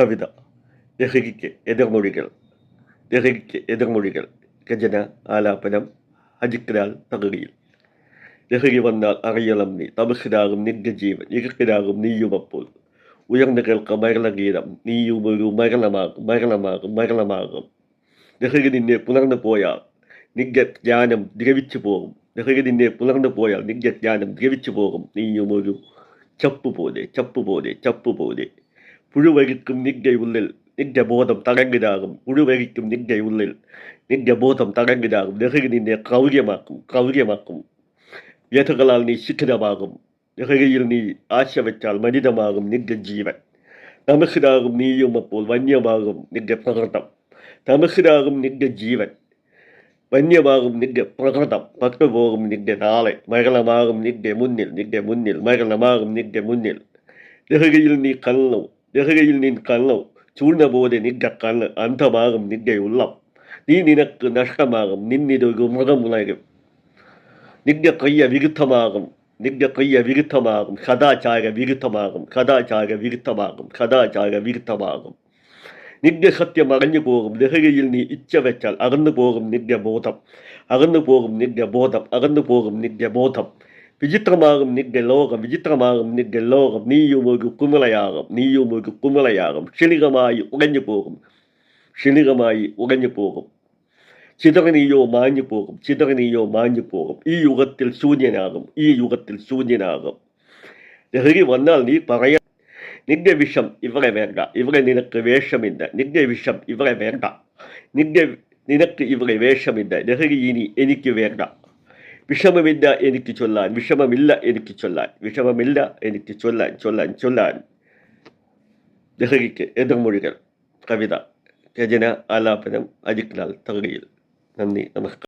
കവിത. ലഹരിക്ക് എതിർമൊഴികൾ. ലഹരിക്ക് എതിർമൊഴികൾ. രചന ആലാപനം. അജിക്രാൽ തകഴിയിൽ ലഹരി വന്നാൽ അറിയണം നീ. തമസിലാകും നിന്റെ ജീവൻ. നീയുമപ്പോൾ ഉയർന്നു കേൾക്ക മരണഗീതം. നീയും ഒരു മരണമാകും. മരണമാകും. മരണമാകും. ലഹരി നിന്നെ പുലർന്നു പോയാൽ നിന്റെ ദ്രവിച്ചു പോകും. ലഹരി നിന്നെ പുലർന്നു പോയാൽ നിന്റെ ദ്രവിച്ചു പോകും. നീയും ഒരു ചപ്പ് പോലെ ചപ്പ് പോലെ ചപ്പ് പോലെ പുഴുവരിക്കും നിന്റെ ഉള്ളിൽ നിന്റെ ബോധം തടങ്കിലാകും. പുഴുവരിക്കും നിന്റെ ഉള്ളിൽ നിന്റെ ബോധം തടങ്കിലാകും. ലഹരി നിന്നെ ക്രൗര്യമാക്കും. ക്രൗര്യമാക്കും. വ്യഥകളാൽ നീ ശിഖിതമാകും ലഹരിയിൽ നീ ആശ വെച്ചാൽ മനിതമാകും നിന്റെ ജീവൻ. തമസിലാകും നീയും അപ്പോൾ വന്യമാകും നിന്റെ പ്രകൃതം. തമസിലാകും നിന്റെ ജീവൻ. വന്യമാകും നിന്റെ പ്രകൃതം. പട്ടുപോകും നിന്റെ നാളെ. മരണമാകും നിന്റെ മുന്നിൽ. നിന്റെ മുന്നിൽ. മരണമാകും നിന്റെ മുന്നിൽ. ലഹരിയിൽ നീ കണ്ണു ലഹരിയിൽ നിൻ കണ്ണു ചൂഴ്ന്ന പോലെ നിന്റെ കണ്ണ് അന്ധമാകും നിന്റെ ഉള്ളം. നീ നിനക്ക് നഷ്ടമാകും നിന്നിതൊരു മൃഗമുണരും. നിന്റെ കയ്യ വിരുദ്ധമാകും നിന്റെ കയ്യ വിരുദ്ധമാകും സദാചാര വിരുദ്ധമാകും സദാചാര വിരുദ്ധമാകും സദാചാര വിരുദ്ധമാകും. നിന്റെ സത്യം അറിഞ്ഞു പോകും ലഹരിയിൽ നീ ഇച്ഛ വെച്ചാൽ അകന്നു പോകും നിന്റെ ബോധം. അകന്നു പോകും നിന്റെ ബോധം അകന്നു പോകും നിന്റെ ബോധം. വിചിത്രമാകും നിന്റെ ലോകം വിചിത്രമാകും നിന്റെ ലോകം. നീയും ഒരു കുമിളയാകും നീയും ഒരു കുമിളയാകും. ക്ഷണികമായി ഉടഞ്ഞു പോകും ക്ഷണികമായി ഉടഞ്ഞു പോകും. ചിതറിനീയോ മാഞ്ഞു പോകും ചിതറിനീയോ മാഞ്ഞു പോകും. ഈ യുഗത്തിൽ ശൂന്യനാകും ഈ യുഗത്തിൽ ശൂന്യനാകും. ലഹരി വന്നാൽ നീ പറയ നിന്റെ വിഷം ഇവരെ വേണ്ട ഇവരെ നിനക്ക് വേഷമില്ല. നിന്റെ വിഷം ഇവരെ വേണ്ട. നിന്റെ നിനക്ക് ഇവരെ വേഷമില്ല. ലഹരി ഇനി എനിക്ക് വേണ്ട. വിഷമമില്ല എനിക്ക് ചൊല്ലാൻ വിഷമമില്ല എനിക്ക് ചൊല്ലാൻ വിഷമമില്ല എനിക്ക് ചൊല്ലാൻ ചൊല്ലാൻ ചൊല്ലാൻ. ലഹരിക്ക് എതിർമൊഴികൾ. കവിത രചന ആലാപനം അജിക്ലാൽ തകഴിയിൽ നന്ദി നമസ്കാരം.